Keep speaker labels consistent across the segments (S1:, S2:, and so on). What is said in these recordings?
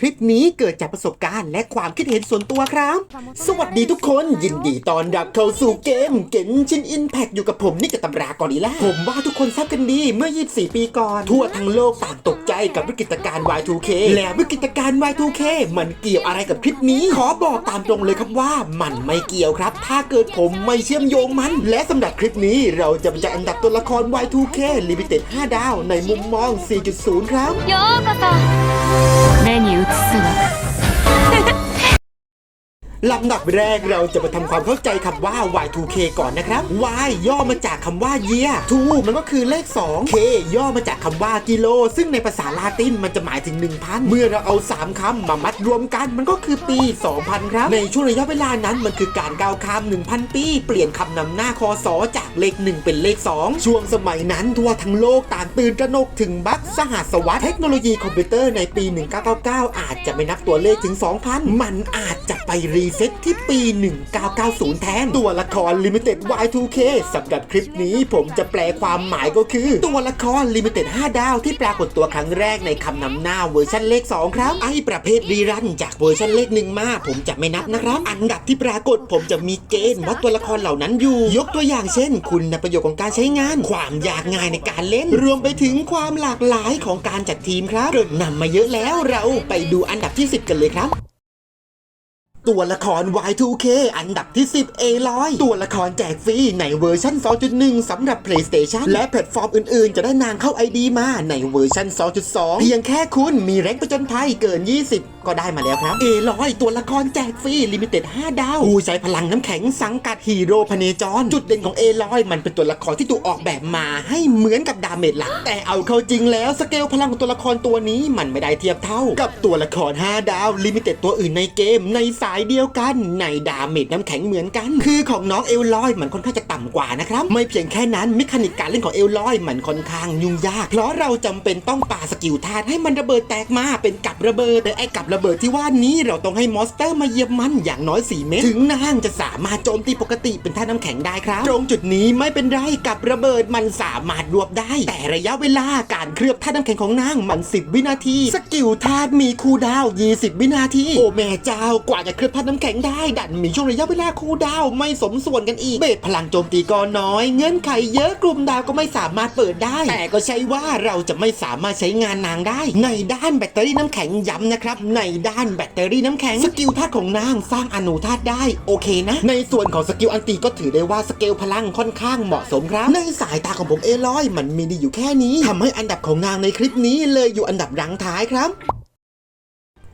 S1: คลิปนี้เกิดจากประสบการณ์และความคิดเห็นส่วนตัวครับ สวัสดีทุกคนยินดีตอนรับเข้าสู่เกมเก็นชินอินแพคอยู่กับผมนี่กับตำรากอริล่าผมว่าทุกคนทราบกันดีเมื่อ 24 ปีก่อน ทั่วทั้งโลกต่างตกใจกับวิกฤตการณ์ Y2K แล้ววิกฤตการณ์ Y2K มันเกี่ยวอะไรกับคลิปนี้ ขอบอกตามตรงเลยครับว่ามันไม่เกี่ยวครับ ถ้าเกิดผมไม่เชื่อมโยงมัน และสำหรับคลิปนี้เราจะไปจัดอันดับตัวละคร Y2K Limited 5 ดาวในมุมมอง 4.0 ครับ
S2: โยกโกโตมนูす了。
S1: ลำดับแรกเราจะมาทำความเข้าใจคำว่า Y2K ก่อนนะครับ Y ย่อมาจากคำว่า year 2มันก็คือเลข 2 K ย่อมาจากคำว่ากิโล ซึ่งในภาษาลาตินมันจะหมายถึง 1,000 เมื่อเราเอา 3คำมามัดรวมกัน มันก็คือปี 2000 ครับ ในช่วงระยะเวลานั้นมันคือการก้าวข้าม 1,000 ปี เปลี่ยนคำนำหน้าคอสอจากเลข 1 เป็นเลข 2 ช่วงสมัยนั้นทั่วทั้งโลกต่างตื่นตระหนกถึงบัคสหัสวรรษเทคโนโลยีคอมพิวเตอร์ในปี 1999 อาจจะไม่นับตัวเลขถึง 2,000 มันอาจจะไปรีเซ็ตที่ปี 1990 แทน ตัวละคร Limited Y2K สำหรับคลิปนี้ผมจะแปลความหมายก็คือ ตัวละคร Limited 5 ดาวที่ปรากฏตัวครั้งแรกในคำนำหน้าเวอร์ชันเลข 2 ครับ ไอประเภทรีรันจากเวอร์ชันเลขหนึ่งมา ผมจะไม่นับนะครับ อันดับที่ปรากฏผมจะมีเกณฑ์วัดตัวละครเหล่านั้นอยู่ ยกตัวอย่างเช่น คุณประโยชน์ของการใช้งาน ความยากง่ายในการเล่น รวมไปถึงความหลากหลายของการจัดทีมครับเกริ่นนำมาเยอะแล้วเราไปดูอันดับที่ 10 กันเลยครับ ตัวละคร Y2K อันดับที่ 10 A100 ตัวละครแจกฟรี ในเวอร์ชัน2.1 สำหรับ PlayStation และแพลตฟอร์มอื่นๆ จะได้นางเข้า ID มาในเวอร์ชัน2.2 เพียงแค่คุณมีแรงประจนภัยเกิน 20ก็ได้มาแล้วครับ A100 ตัวละครแจกฟรีลิมิเต็ด5ดาวผู้ใช้พลังน้ำแข็งสังกัดฮีโร่พเนจร จุดเด่นของ A100 มันเป็นตัวละครที่ถูกออกแบบมาให้เหมือนกับดาเมจหลัก แต่เอาเข้าจริงแล้วสเกลพลังของตัวละครตัวนี้มันไม่ได้เทียบเท่า กับตัวละคร 5 ดาวลิมิเต็ดตัวอื่นในเกม ในสายเดียวกัน ในดาเมจน้ำแข็งเหมือนกัน คือของน้องเอลอยมันค่อนข้างจะต่ำกว่านะครับไม่เพียงแค่นั้นเมคานิกการเล่นของเอลอยมันค่อนข้างยุ่งยากเพราะเราจำเป็นต้องปาสกิลธาตุให้มันระเบิดแตกมาเป็นกับระเบิดแต่ไอ้กับระเบิดที่ว่านี้เราต้องให้มอนสเตอร์มาเหยียบมันอย่างน้อย 4 เมตร ถึงนางจะสามารถโจมตีปกติเป็นท่าตุน้ำแข็งได้ครับ ตรงจุดนี้ไม่เป็นไรกับระเบิดมันสามารถรวบได้ แต่ระยะเวลาการเคลือบท่าตุน้ำแข็งของนางมัน 10 วินาที สกิลธาตุมีคูดาว 20 วินาที โอ้แม่เจ้ากว่าจะเคลือบท่าตุน้ำแข็งได้ดันมีช่วงระยะเวลาคูดาวไม่สมส่วนกันอีก เบสพลังโจมตีก็น้อย เงื่อนไขเยอะกลุ่มดาวก็ไม่สามารถเปิดได้ แต่ก็ใช่ว่าเราจะไม่สามารถใช้งานนางได้ ในด้านแบตเตอรี่น้ำแข็งย้ำนะครับในด้านแบตเตอรี่น้ำแข็ง สกิลธาตุของนางสร้างอนุธาตุได้ โอเคนะ ในส่วนของสกิลอันตีก็ถือได้ว่าสเกลพลังค่อนข้างเหมาะสมครับ ในสายตาของผมเอลอยมันมีดีอยู่แค่นี้ทำให้อันดับของนางในคลิปนี้เลยอยู่อันดับรังท้ายครับ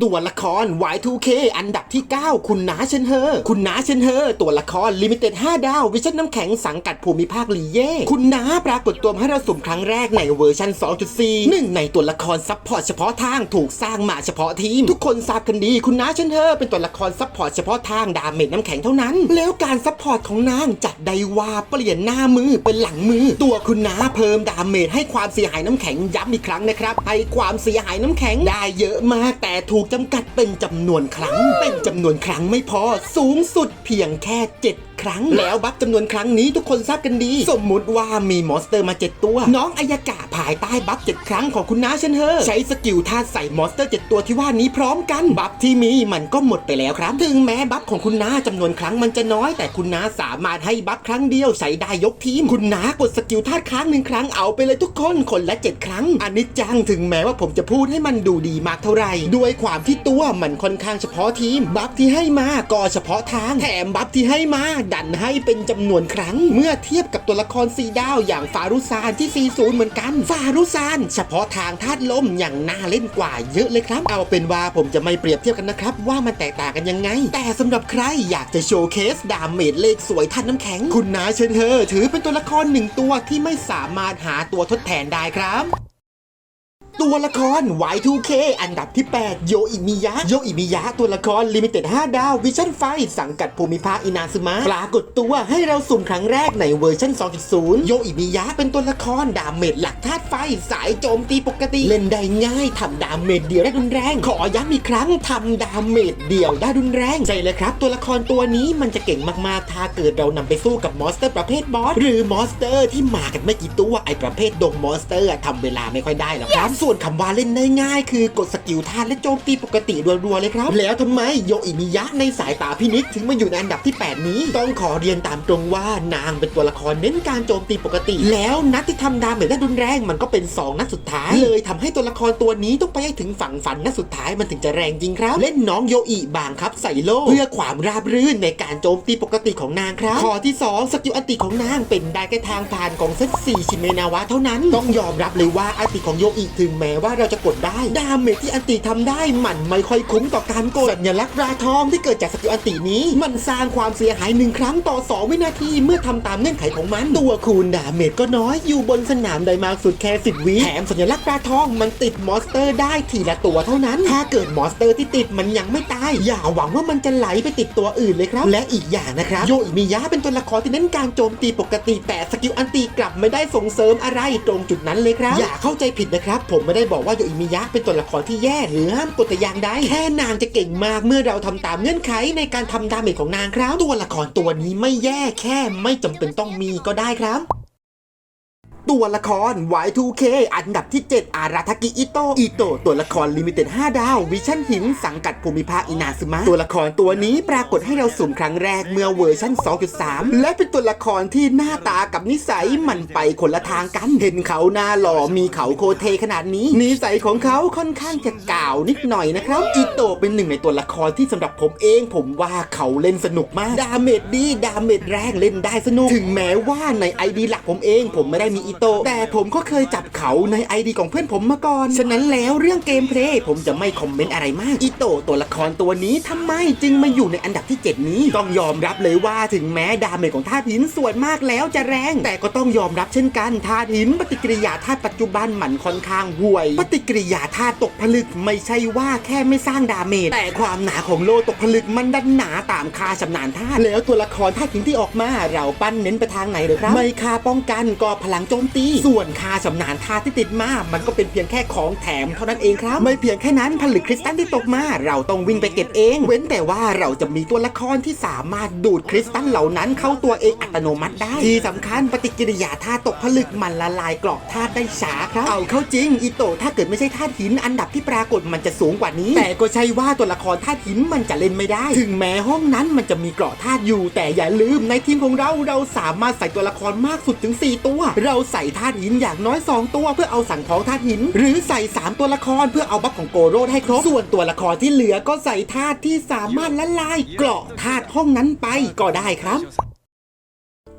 S1: ตัวละคร Y2K อันดับที่ 9 คุณนาเชนเฮอร์คุณนาเชนเฮอร์ตัวละครลิมิเต็ด5ดาว วิชั่นน้ำแข็งสังกัดภูมิภาคลีเย่ คุณนาปรากฏตัวให้เราสุ่มครั้งแรกในเวอร์ชัน2.4หนึ่งในตัวละครซัพพอร์ตเฉพาะทางถูกสร้างมาเฉพาะทีม ทุกคนทราบกันดี คุณนาเชนเฮอร์เป็นตัวละครซัพพอร์ตเฉพาะทางดาเมจน้ำแข็งเท่านั้น แล้วการซัพพอร์ตของนางจัดได้ว่าเปลี่ยนหน้ามือเป็นหลังมือ ตัวคุณนาเพิ่มดาเมจให้ความเสียหายน้ำแข็งย้ำอีกครั้งนะครับให้ความเสียหายน้ำแข็งได้เยอะมากแต่ถูกจำกัดเป็นจำนวนครั้ง เป็นจำนวนครั้งไม่พอ สูงสุดเพียงแค่ 7ครั้ง แล้วบัฟจำนวนครั้งนี้ทุกคนทราบกันดี สมมุติว่ามีมอนสเตอร์มา 7 ตัว น้องอายากะภายใต้บัฟ7ครั้งของคุณน้าเชนเฮอร์ใช้สกิลท่าใส่มอนสเตอร์ 7 ตัวที่ว่านี้พร้อมกัน บัฟที่มีมันก็หมดไปแล้วครับ ถึงแม้บัฟของคุณน้าจำนวนครั้งมันจะน้อย แต่คุณน้าสามารถให้บัฟครั้งเดียวใช้ได้ยกทีม คุณน้ากดสกิลท่าค้างหนึ่งครั้งเอาไปเลยทุกคนคนละ 7 ครั้ง อันนี้จังถึงแม้ว่าผมจะพูดให้มันดูดีมากเท่าไหร่ด้วยความที่ตัวมันค่อนข้างเฉพาะทีม บัฟที่ให้มาก็เฉพาะทางแถมบัฟที่ให้มาดันให้เป็นจำนวนครั้ง เมื่อเทียบกับตัวละครสีดาวอย่างฟารุซานที่ 40 เหมือนกัน ฟารุซาน เฉพาะทางธาตุลมอย่างน่าเล่นกว่าเยอะเลยครับ เอาเป็นว่าผมจะไม่เปรียบเทียบกันนะครับ ว่ามันแตกต่างกันยังไง แต่สำหรับใครอยากจะโชว์เคสดาเมจเลขสวยท่านน้ำแข็ง คุณนาเชนเฮอถือเป็นตัวละครหนึ่งตัวที่ไม่สามารถหาตัวทดแทนได้ครับ ตัวละคร Y2K อันดับที่ 8 โยอิมิยะ โยอิมิยะ ตัวละครลิมิเต็ด 5 ดาว วิชั่นไฟ สังกัดภูมิภาคอินาซึมะ ปรากฏตัวให้เราสุ่มครั้งแรกในเวอร์ชัน2.0 โยอิมิยะ เป็นตัวละครดาเมจหลักธาตุไฟ สายโจมตีปกติ เล่นได้ง่ายทำดาเมจเดียวได้รุนแรง ขอย้ำอีกครั้งทำดาเมจเดียวได้รุนแรงใช่เลยครับ ตัวละครตัวนี้มันจะเก่งมากๆ ถ้าเกิดเรานำไปสู้กับมอนสเตอร์ประเภทบอสหรือมอนสเตอร์ที่มากันไม่กี่ตัวไอประเภทดงมอนสเตอร์ทำเวลาไม่ค่อยได้หรอกครับส่วนคำว่าเล่นได้ง่าย คือกดสกิลท่าและโจมตีปกติรัวๆเลยครับ แล้วทำไมโยอิมิยะในสายตาพินิจถึงมาอยู่ในอันดับที่ 8 นี้ ต้องขอเรียนตามตรงว่านางเป็นตัวละครเน้นการโจมตีปกติ แล้วนัดที่ทำดาเมจได้รุนแรงมันก็เป็น 2 นัดสุดท้าย เลยทำให้ตัวละครตัวนี้ต้องไปให้ถึงฝั่งฝันนัดสุดท้ายมันถึงจะแรงจริงครับ เล่นน้องโยอิบางครับใส่โล่เพื่อความราบรื่นในการโจมตีปกติของนางครับข้อที่ 2 สกิลอันติของนางเป็นได้แค่ทางผ่านของเซต4ชิเมนาวะเท่านั้นต้องยอมรับเลยว่าอันติของโยอิถึงแม้ว่าเราจะกดได้ ดาเมจที่อันติทำได้มันไม่ค่อยคุ้มต่อการกดสัญลักษณ์ราทองที่เกิดจากสกิลอันตินี้ มันสร้างความเสียหายหนึ่งครั้งต่อ 2 วินาทีเมื่อทำตามเงื่อนไขของมัน ตัวคูณดาเมจก็น้อยอยู่บนสนามได้มากสุดแค่10วิแถมสัญลักษณ์ราทองมันติดมอนสเตอร์ได้ทีละตัวเท่านั้น ถ้าเกิดมอนสเตอร์ที่ติดมันยังไม่ตาย อย่าหวังว่ามันจะไหลไปติดตัวอื่นเลยครับ และอีกอย่างนะครับโยอิมิยะเป็นตัวละครที่เน้นการโจมตีปกติแต่สกิลอันตีกลับไม่ได้ส่งเสริมอะไรตรงจุดนั้นเลยครับ อย่าเข้าใจผิดนะครับ ผมไม่ได้บอกว่าโยอิมิยะเป็นตัวละครที่แย่หรือห้ามกดแต่อย่างใดแค่นางจะเก่งมากเมื่อเราทำตามเงื่อนไขในการทำดาเมจของนางครับตัวละครตัวนี้ไม่แย่แค่ไม่จำเป็นต้องมีก็ได้ครับ ตัวละคร Y2K อันดับที่ 7 อาราทากิอิโตะอิโตะตัวละครลิมิเต็ด 5 ดาว วิชั่นหิน สังกัดภูมิภาคอินาซึมะ ตัวละครตัวนี้ปรากฏให้เราสุ่มครั้งแรกเมื่อเวอร์ชัน2.3 และเป็นตัวละครที่หน้าตากับนิสัยมันไปคนละทางกัน เห็นเขาหน้าหล่อมีเขาโคเทขนาดนี้ นิสัยของเขาค่อนข้างจะกล่าวนิดหน่อยนะครับอิโตะเป็นหนึ่งในตัวละครที่สำหรับผมเอง ผมว่าเขาเล่นสนุกมาก ดาเมจดี ดาเมจแรงเล่นได้สนุก ถึงแม้ว่าในไอดีหลักผมเอง ผมไม่ได้มีอิโตะแต่ผมก็เคยจับเขาในไอดีของเพื่อนผมมาก่อน ฉะนั้นแล้วเรื่องเกมเพลย์ผมจะไม่คอมเมนต์อะไรมาก อิโตะตัวละครตัวนี้ทำไมจึงมาอยู่ในอันดับที่ 7 นี้ ต้องยอมรับเลยว่าถึงแม้ดาเมจของธาตุหินส่วนมากแล้วจะแรง แต่ก็ต้องยอมรับเช่นกันธาตุหินปฏิกิริยาธาตุปัจจุบันมันค่อนข้างห่วย ปฏิกิริยาธาตุตกผลึกไม่ใช่ว่าแค่ไม่สร้างดาเมจแต่ความหนาของโลตกผลึกมันดันหนาตามค่าชำนาญธาตุแล้วตัวละครธาตุหินที่ออกมา เราปั้นเน้นไปทางไหนเลยครับไม่ค่าป้องกันก็พลังโจมตี ส่วนคาชำนาญธาที่ติดมา มันก็เป็นเพียงแค่ของแถมเท่านั้นเองครับ ไม่เพียงแค่นั้นผลึกคริสตัลที่ตกมา เราต้องวิ่งไปเก็บเอง เว้นแต่ว่าเราจะมีตัวละครที่สามารถดูดคริสตัลเหล่านั้นเข้าตัวเองอัตโนมัติได้ ที่สำคัญปฏิกิริยาธาตุตกผลึกมันละลายกรอบธาตุได้ช้าครับ เอาเข้าจริงอิโตะถ้าเกิดไม่ใช่ธาตุหินอันดับที่ปรากฏมันจะสูงกว่านี้ แต่ก็ใช่ว่าตัวละครธาตุหินมันจะเล่นไม่ได้ ถึงแม้ห้องนั้นมันจะมีกราะธาตุอยู่ แต่อย่าลืมในทีมของเราเราสามารถใส่ตัวละครมากสุดถึง 4 ตัว เราใส่ธาตุหินอย่างน้อย 2 ตัวเพื่อเอาสั่งท้องธาตุหิน หรือใส่ 3 ตัวละครเพื่อเอาบัฟของโกโรดให้ครบ ส่วนตัวละครที่เหลือก็ใส่ธาตุที่สามารถละลายเกราะธาตุห้องนั้นไปก็ได้ครับ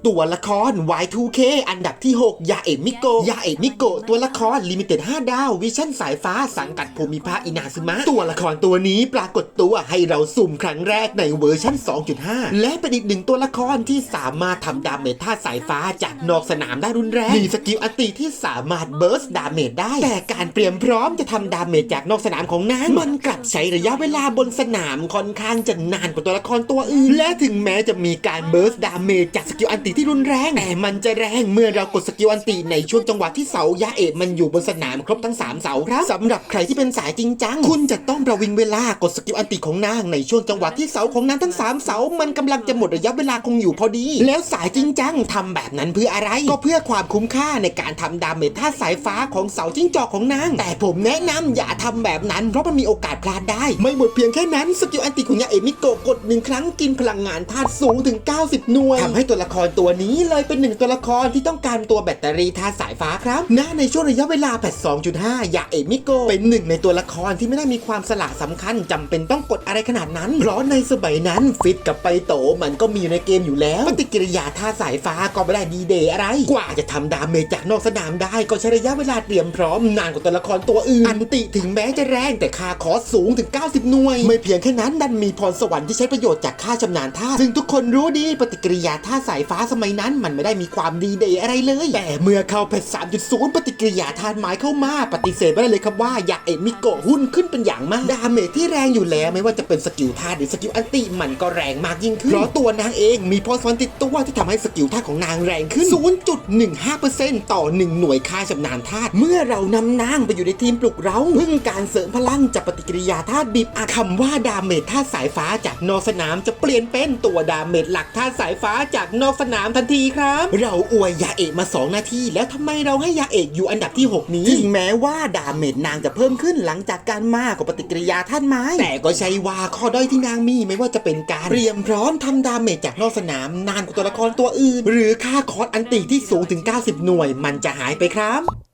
S1: ตัวละคร Y2K อันดับที่ 6 ยาเอะมิโกะยาเอะมิโกะตัวละครลิมิเต็ด5ดาว วิชั่นสายฟ้าสังกัดภูมิภาคอินาซึมะ ตัวละครตัวนี้ปรากฏตัวให้เราสุ่มครั้งแรกในเวอร์ชัน2.5 และเป็นอีกหนึ่งตัวละครที่สามารถทำดาเมจท่าสายฟ้าจากนอกสนามได้รุนแรง มีสกิลอันติที่สามารถเบิร์สดาเมจได้ แต่การเตรียมพร้อมจะทำดาเมจจากนอกสนามของนางมันกลับใช้ระยะเวลาบนสนามค่อนข้างจะนานกว่าตัวละครตัวอื่น และถึงแม้จะมีการเบิร์สดาเมจจากสกิลอันติที่รุนแรง แต่มันจะแรงเมื่อเรากดสกิลอันติในช่วงจังหวะที่เสายาเอะมันอยู่บนสนามครบทั้ง 3 เสาครับสำหรับใครที่เป็นสายจริงจัง คุณจะต้องประวิงเวลากดสกิลอันติของนางในช่วงจังหวะที่เสาของนางทั้ง 3 เสา มันกำลังจะหมดระยะเวลาคงอยู่พอดี แล้วสายจริงจังทำแบบนั้นเพื่ออะไร ก็เพื่อความคุ้มค่าในการทำดาเมจท่าสายฟ้าของเสาจิ้งจอกของนาง แต่ผมแนะนำอย่าทำแบบนั้น เพราะมันมีโอกาสพลาดได้ ไม่หมดเพียงแค่นั้นสกิลอันติของยาเอะมิโกะกดหนึ่งครั้งกินพลังงานธาตุสูงถึง 90 หน่วยทำให้ตัวละครตัวัวนี้เลยเป็นหนึ่งตัวละครที่ต้องการตัวแบตเตอรี่ธาตุสายฟ้าครับณในช่วงระยะเวลาแพท2.5ยาเอมิโกเป็นหนึ่งในตัวละครที่ไม่ได้มีความสละสำคัญจำเป็นต้องกดอะไรขนาดนั้น เพราะในสมัยนั้นฟิตกับไปโตมันก็มีอยู่ในเกมอยู่แล้ว ปฏิกิริยาธาตุสายฟ้าก็ไม่ได้ดีเดย์อะไร กว่าจะทำดาเมจจากนอกสนามได้ก็ใช้ระยะเวลาเตรียมพร้อมนานกว่าตัวละครตัวอื่น อันติถึงแม้จะแรงแต่ค่าคอสสูงถึง 90 หน่วย ไม่เพียงแค่นั้นดันมีพรสวรรค์ที่ใช้ประโยชน์จากค่าชำนาญธาตุซึ่งทุกคนรู้ดีปฏิกิริยาธาตุสายฟ้าสมัยนั้นมันไม่ได้มีความดีเดย์อะไรเลย แต่เมื่อเข้าแพท3.0ปฏิกิริยาธาตุไม้เข้ามาปฏิเสธไม่ได้เลยครับว่ายาเอะมิโกะหุ้นขึ้นเป็นอย่างมาก ดาเมจที่แรงอยู่แล้วไม่ว่าจะเป็นสกิลธาตุหรือสกิลอันติมันก็แรงมากยิ่งขึ้น เพราะตัวนางเองมีพรสวรรค์ติดตัวที่ทำให้สกิลธาตุของนางแรงขึ้น 0.15%ต่อ 1 หน่วยค่าชำนาญธาตุเมื่อเรานำนางไปอยู่ในทีมปลุกเราพึ่งการเสริมพลังจากปฏิกิริยาธาตุบีบอัดคำว่าดาเมจธาตุสายฟ้าจากนอกสนามจะเปลี่ยนเป็นตัวดาเมจหลักธาตุสายฟ้าจากนอกสนามทันทีครับ เราอวยยาเอกมา 2 นาที แล้วทำไมเราให้ยาเอกอยู่อันดับที่ 6 นี้ ถึงแม้ว่าดาเมจนางจะเพิ่มขึ้นหลังจากการมาของปฏิกิริยาท่านไม้ แต่ก็ใช่ว่าข้อด้อยที่นางมีไม่ว่าจะเป็นการเตรียมพร้อมทำดาเมจจากนอกสนามนานกว่าตัวละครตัวอื่น หรือค่าคอร์สอันติที่สูงถึง 90 หน่วย มันจะหายไปครับ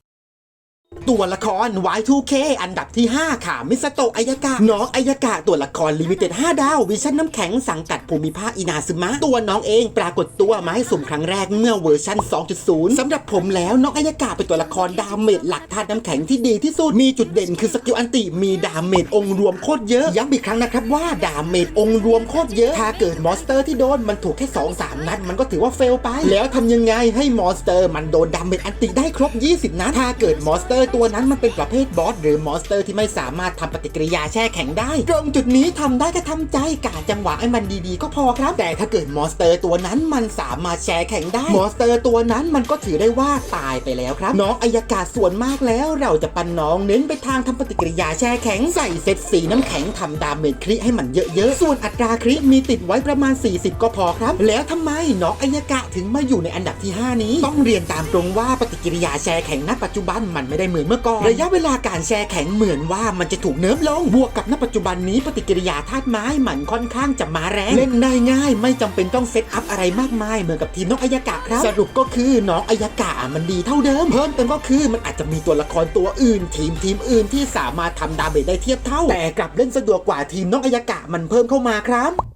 S1: ตัวละคร Y2K อันดับที่ 5 ค่ะ มิสโตะอายากะ น้องอายากะตัวละครลิมิเต็ด 5 ดาว วิชั่นน้ำแข็งสังกัดภูมิภาคอินาซึมะ ตัวน้องเองปรากฏตัวมาให้สุ่มครั้งแรกเมื่อเวอร์ชัน2.0 สำหรับผมแล้วน้องอายากะเป็นตัวละครดาเมจหลักธาตุน้ำแข็งที่ดีที่สุด มีจุดเด่นคือสกิลอันติมีดาเมจองค์รวมโคตรเยอะ ย้ำอีกครั้งนะครับว่าดาเมจองค์รวมโคตรเยอะ ถ้าเกิดมอนสเตอร์ที่โดนมันถูกแค่2-3นัดมันก็ถือว่าเฟลไป แล้วทำยังไงให้มอนสเตอร์มันโดนดาเมจอันติได้ครบ 20นัดถ้าเกิดมอนสเตอร์ตัวนั้นมันเป็นประเภทบอสหรือมอนสเตอร์ที่ไม่สามารถทำปฏิกิริยาแช่แข็งได้ ตรงจุดนี้ทำได้ก็ทำใจกาจังหวะให้มันดีๆ ก็พอครับ แต่ถ้าเกิดมอนสเตอร์ตัวนั้นมันสามารถแช่แข็งได้ มอนสเตอร์ตัวนั้นมันก็ถือได้ว่าตายไปแล้วครับ น้องอายกาศส่วนมากแล้วเราจะปันน้องเน้นไปทางทำปฏิกิริยาแช่แข็งใส่เซตสีน้ำแข็งทำดาเมจคริให้มันเยอะๆ ส่วนอัตราคริมีติดไว้ประมาณ 40 ก็พอครับ แล้วทำไมน้องอายกะถึงมาอยู่ในอันดับที่ 5 นี้ ต้องเรียนตามตรงว่าปฏิกิริยาแช่แข็งณปัจจุบันมันไม่ได้เหมือนเมื่อก่อน ระยะเวลาการแช่แข็งเหมือนว่ามันจะถูกเนิร์ฟลง บวกกับณปัจจุบันนี้ปฏิกิริยาธาตุไม้มันค่อนข้างจะมาแรง เล่นได้ง่าย ไม่จำเป็นต้องเซตอัพอะไรมากมาย เหมือนกับทีมน้องอายกะครับ สรุปก็คือน้องอายกะมันดีเท่าเดิม เพิ่มเติมก็คือมันอาจจะมีตัวละครตัวอื่น ทีมทีมอื่นที่สามารถทำดาเมจได้เทียบเท่า แต่กลับเล่นสะดวกกว่าทีมน้องอายกะมันเพิ่มเข้ามาครับ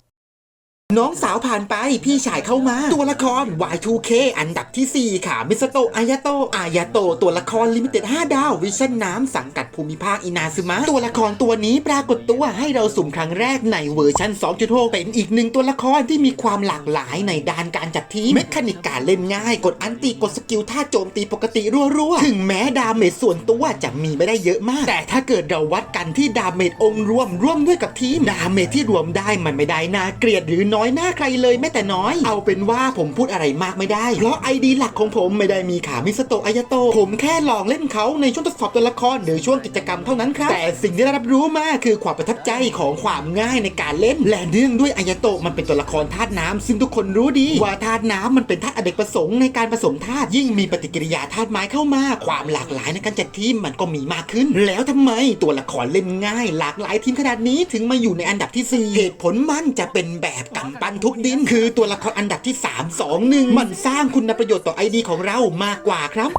S1: น้องสาวผ่านไปพี่ชายเข้ามา ตัวละคร Y2K อันดับที่ 4 ค่ะมิสโตอายาโตะอายาโตะตัวละครลิมิเต็ด5ดาว วิชั่นน้ำสังกัดภูมิภาคอินาซึมะตัวละครตัวนี้ปรากฏตัวให้เราสุ่มครั้งแรกในเวอร์ชัน2.6 เป็นอีกหนึ่งตัวละครที่มีความหลากหลายในด้านการจัดทีมเมคานิกการเล่นง่าย กดอันติกดสกิลท่าโจมตีปกติรัวๆ ถึงแม้ดาเมจส่วนตัวจะมีไม่ได้เยอะมาก แต่ถ้าเกิดเราวัดกันที่ดาเมจองค์รวมร่วมด้วยกับทีมดาเมจที่รวมได้มันไม่ได้น่าเกลียดหรือน้อยหน้าใครเลยแม้แต่น้อย เอาเป็นว่าผมพูดอะไรมากไม่ได้ เพราะไอดีหลักของผมไม่ได้มีขามิสโตะอายาโต ผมแค่ลองเล่นเขาในช่วงทดสอบตัวละครหรือช่วงกิจกรรมเท่านั้นครับ แต่สิ่งที่ได้รับรู้มาคือความประทับใจของความง่ายในการเล่น และเนื่องด้วยอายาโตะมันเป็นตัวละครธาตุน้ำซึ่งทุกคนรู้ดี ว่าธาตุน้ำมันเป็นธาตุอเนกประสงค์ในการผสมธาตุยิ่งมีปฏิกิริยาธาตุไม้เข้ามา ความหลากหลายในการจัดทีมมันก็มีมากขึ้น แล้วทำไมตัวละครเล่นง่าย หลากหลายทีมขนาดนี้ถึงมาอยู่ในอันดับที่4เหตุผลมันจะเป็นแบบกนปันทุบดินคือตัวละครอันดับที่ 3 2 1 มันสร้างคุณประโยชน์ต่อไอดีของเรามากกว่าครับ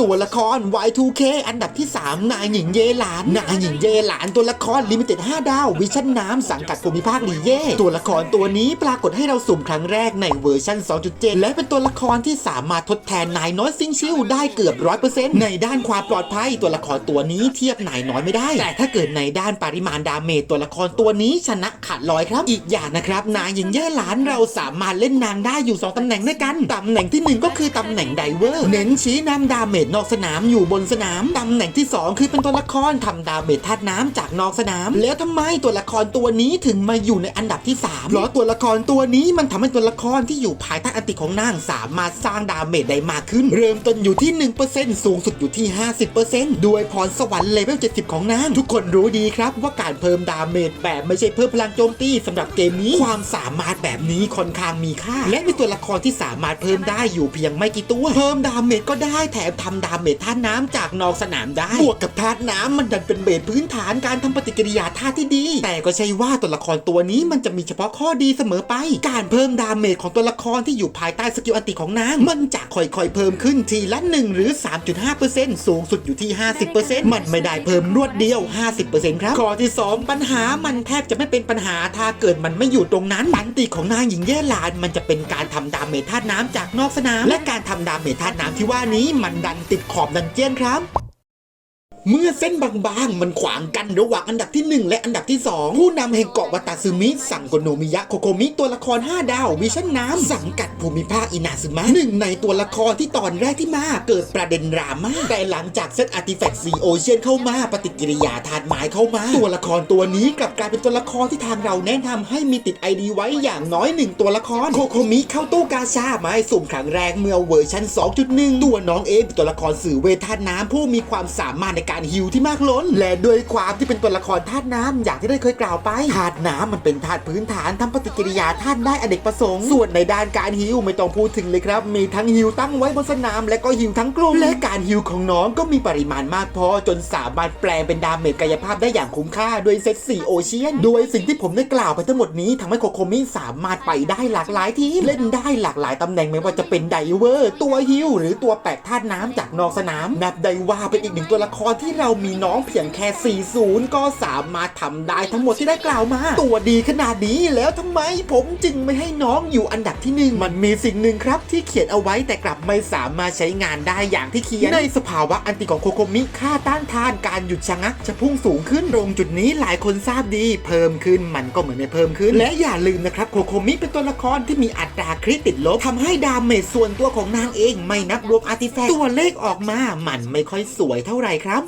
S1: ตัวละคร Y2K อันดับที่ 3 นายหญิงเยหลาน นายหญิงเยหลานตัวละครลิมิเต็ด5ดาว วิชั่นน้ำสังกัดภูมิภาคลีเย่ตัวละครตัวนี้ปรากฏให้เราสุ่มครั้งแรกในเวอร์ชัน2.7 และเป็นตัวละครที่สามารถทดแทนนายน้อยซิงชิลได้เกือบ 100%ในด้านความปลอดภัยตัวละครตัวนี้เทียบนายน้อยไม่ได้ แต่ถ้าเกิดในด้านปริมาณดาเมจตัวละครตัวนี้ชนะขาดลอยครับ อีกอย่างนะครับ นายหญิงเย่หลานเราสามารถเล่นนางได้อยู่ 2ตำแหน่งด้วยกันตำแหน่งที่หนึ่งก็คือตำแหน่งไดเวอร์เน้นชี้นำดาเมจนอกสนามอยู่บนสนามตำแหน่งที่ 2 คือเป็นตัวละครทำดาเมจธาตุน้ำจากนอกสนาม แล้วทำไมตัวละครตัวนี้ถึงมาอยู่ในอันดับที่3เพราะตัวละครตัวนี้มันทำให้ตัวละครที่อยู่ภายใต้อันติของนางสามารถสร้างดาเมจได้มากขึ้น เริ่มต้นอยู่ที่ 1%สูงสุดอยู่ที่ 50%ด้วยพรสวรรค์เลเวล 70 ของนาง ทุกคนรู้ดีครับว่าการเพิ่มดาเมจแบบไม่ใช่เพิ่มพลังโจมตีสำหรับเกมนี้ ความสามารถแบบนี้ค่อนข้างมีค่า และมีตัวละครที่สามารถเพิ่มได้อยู่เพียงไม่กี่ตัว เพิ่มดาเมจก็ได้แถมทำดาเมจท่าน้ำจากนอกสนามได้ บวกกับธาตุน้ำมันดันเป็นเบสพื้นฐานการทำปฏิกิริยาธาตุที่ดี แต่ก็ใช่ว่าตัวละครตัวนี้มันจะมีเฉพาะข้อดีเสมอไป การเพิ่มดาเมจของตัวละครที่อยู่ภายใต้สกิลอันติของนางมันจะค่อยๆ เพิ่มขึ้นทีละ 1 หรือ 3.5%สูงสุดอยู่ที่ 50%มันไม่ได้เพิ่มรวดเดียว 50%ครับข้อที่ 2 ปัญหามันแทบจะไม่เป็นปัญหาถ้าเกิดมันไม่อยู่ตรงนั้นอันติของนางหญิงแย่หลาน มันจะเป็นการทำดาเมจธาตุน้ำจากนอกสนาม และการทำดาเมจธาตุน้ำที่ว่านี้มันดันติดขอบดันเจียนครับ เมื่อเส้นบางๆ มันขวางกันระหว่างอันดับที่ 1 และอันดับที่ 2 ผู้นำแห่งเกาะวัตาซึมิสั่งโกโนมิยะโคโคมิตัวละคร 5 ดาววิชั่นน้ำสังกัดภูมิภาคอินาซึมะหนึ่งในตัวละครที่ตอนแรกที่มา เกิดประเด็นราม่าแต่หลังจากเซตอาร์ติแฟกต์ซีโอเชียนเข้ามา ปฏิกิริยาธาตุไม้เข้ามา ตัวละครตัวนี้กลับกลายเป็นตัวละครที่ทางเราแนะนำให้มีติดไอดีไว้อย่างน้อยหนึ่งตัวละครโคโคมิเข้าตู้กาชามาให้สุ่มครั้งแรกเมื่อเวอร์ชัน2.1 ตัวน้องเองเป็นตัวละครสื่อเวทธาตุน้ำผู้มีความสามารถในการฮิวที่มากล้น และด้วยความที่เป็นตัวละครธาตุน้ำอย่างที่ได้เคยกล่าวไปธาตุน้ำมันเป็นธาตุพื้นฐานทำปฏิกิริยาธาตุได้อเนกประสงค์ ส่วนในด้านการฮิวไม่ต้องพูดถึงเลยครับ มีทั้งฮิวตั้งไว้บนสนาม และก็ฮิวทั้งกลุ่มและการฮิวของน้องก็มีปริมาณมากพอจนสามารถแปลงเป็นดาเมจกายภาพได้อย่างคุ้มค่าด้วยเซต4โอเชียนโดยสิ่งที่ผมได้กล่าวไปทั้งหมดนี้ทำให้โคโคมิสามารถไปได้หลากหลายทีมเล่นได้หลากหลายตำแหน่งไม่ว่าจะเป็นไดเวอร์ ตัวฮิวหรือตัวแปลกธาตุน้ำจากนอกสนามนับได้ว่าเป็นอีกหนึ่งตัวละครที่เรามีน้องเพียงแค่ 40 ก็สามารถทำได้ทั้งหมดที่ได้กล่าวมา ตัวดีขนาดนี้แล้วทำไมผมจึงไม่ให้น้องอยู่อันดับที่หนึ่งมันมีสิ่งหนึ่งครับที่เขียนเอาไว้แต่กลับไม่สามารถใช้งานได้อย่างที่เขียน ในสภาวะอันติของโคโคมิค่าต้านทานการหยุดชะงักจะพุ่งสูงขึ้นตรงจุดนี้หลายคนทราบดี เพิ่มขึ้นมันก็เหมือนไม่เพิ่มขึ้น และอย่าลืมนะครับโคโคมิเป็นตัวละครที่มีอัตราคริติดลบทำให้ดาเมจส่วนตัวของนางเองไม่นับรวมอาร์ติแฟกต์ตัวเลขออกมา มันไม่ค่อยสวยเท่าไหร่ครับ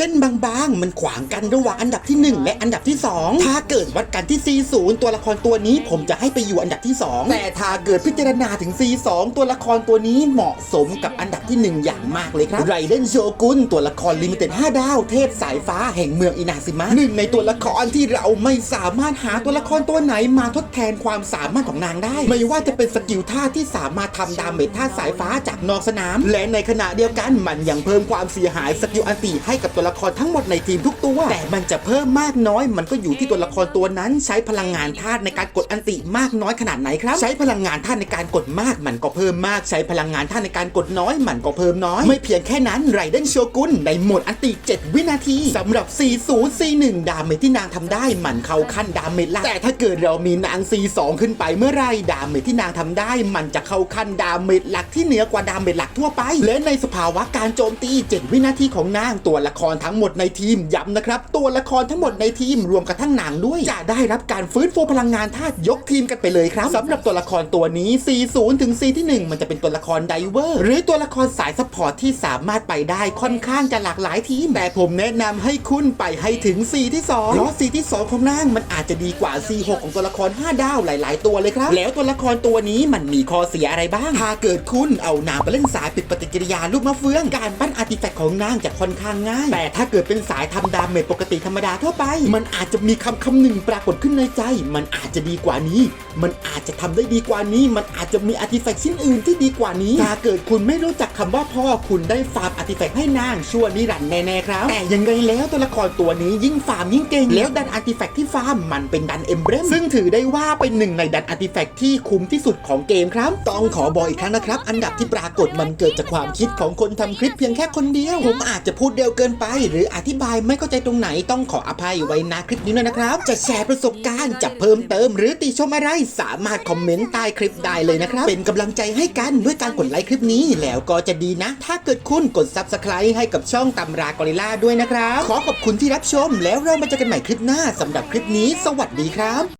S1: เส้นบางๆ มันขวางกันระหว่างอันดับที่ 1 และอันดับที่ 2 ถ้าเกิดวัดกันที่ C0 ตัวละครตัวนี้ผมจะให้ไปอยู่อันดับที่ 2 แต่ถ้าเกิดพิจารณาถึง C2 ตัวละครตัวนี้เหมาะสมกับอันดับที่ 1 อย่างมากเลยครับไรเดนโชกุนตัวละครลิมิเต็ด5ดาว เทพสายฟ้าแห่งเมืองอินาซิมะหนึ่งในตัวละครที่เราไม่สามารถหาตัวละครตัวไหนมาทดแทนความสามารถของนางได้ ไม่ว่าจะเป็นสกิลท่าที่สามารถทำดาเมจท่าสายฟ้าจากนอกสนาม และในขณะเดียวกันมันยังเพิ่มความเสียหายสกิลอันติให้กับตัวละครทั้งหมดในทีมทุกตัว แต่มันจะเพิ่มมากน้อย มันก็อยู่ที่ตัวละครตัวนั้น ใช้พลังงานธาตุในการกดอันติมากน้อยขนาดไหนครับ ใช้พลังงานธาตุในการกดมากมันก็เพิ่มมากใช้พลังงานธาตุในการกดน้อย มันก็เพิ่มน้อย ไม่เพียงแค่นั้นไรเดนโชกุนในโหมดอันติ 7 วินาทีสำหรับ 40 C1 ดาเมจที่นางทำได้ มันเข้าขั้นดาเมจหลักแต่ถ้าเกิดเรามีนาง C2 ขึ้นไปเมื่อไรดาเมจที่นางทำได้ มันจะเข้าขั้นดาเมจหลักที่เหนือกว่าดาเมจหลักทั่วไป และในสภาวะการโจมตี 7 วินาทีของนางตัวละครทั้งหมดในทีมย้ำนะครับ ตัวละครทั้งหมดในทีมรวมกระทั่งนางด้วย จะได้รับการฟื้นฟูพลังงานธาตุยกทีมกันไปเลยครับสำหรับตัวละครตัวนี้ C0 ถึง C ที่ 1 มันจะเป็นตัวละครไดเวอร์ หรือตัวละครสายซัพพอร์ตที่สามารถไปได้ค่อนข้างจะหลากหลายทีม แต่ผมแนะนำให้คุณไปให้ถึง C ที่2เพราะ C ที่ 2 ของนางมันอาจจะดีกว่า C6 ของตัวละคร 5 ดาวหลาย ๆ ตัวเลยครับ แล้วตัวละครตัวนี้มันมีข้อเสียอะไรบ้าง ถ้าเกิดคุณเอานางไปเล่นสายปิดปฏิกิริยาลูกมะเฟือง การปั้นอาร์ติแฟกต์ของนางจะค่อนข้างง่ายแต่ถ้าเกิดเป็นสายทำดาเมจปกติธรรมดาทั่วไป มันอาจจะมีคำคำหนึ่งปรากฏขึ้นในใจ มันอาจจะดีกว่านี้ มันอาจจะทำได้ดีกว่านี้ มันอาจจะมีอาร์ติแฟกต์ชิ้นอื่นที่ดีกว่านี้ ถ้าเกิดคุณไม่รู้จักคำว่าพ่อคุณได้ฟาร์มอาร์ติแฟกต์ให้นางชั่วนิรันดร์แน่ๆครับ แต่ยังไงแล้วตัวละครตัวนี้ยิ่งฟาร์มยิ่งเก่ง แล้วดันอาร์ติแฟกต์ที่ฟาร์มมันเป็นดันเอมเบรมซึ่งถือได้ว่าเป็นหนึ่งในดันอาร์ติแฟกต์ที่คุ้มที่สุดของเกมครับต้องขอบอกอีกครั้งนะครับ อันดับที่ปรากฏมันเกิดจากความคิดของคนทำคลิปเพียงแค่คนเดียว ผมอาจจะพูดเร็วเกินไปหรืออธิบายไม่เข้าใจตรงไหนต้องขออภัยไว้นะคลิปนี้ด้วยนะครับ จะแชร์ประสบการณ์จะเพิ่มเติม หรือติชมอะไรสามารถคอมเมนต์ใต้คลิปได้เลยนะครับ เป็นกำลังใจให้กันด้วยการกดไลค์คลิปนี้ แล้วก็จะดีนะ ถ้าเกิดคุณกด Subscribe ให้กับช่องตำรากอริลลาด้วยนะครับ ขอขอบคุณที่รับชมแล้วเรามาเจอกันใหม่คลิปหน้าสำหรับคลิปนี้ สวัสดีครับ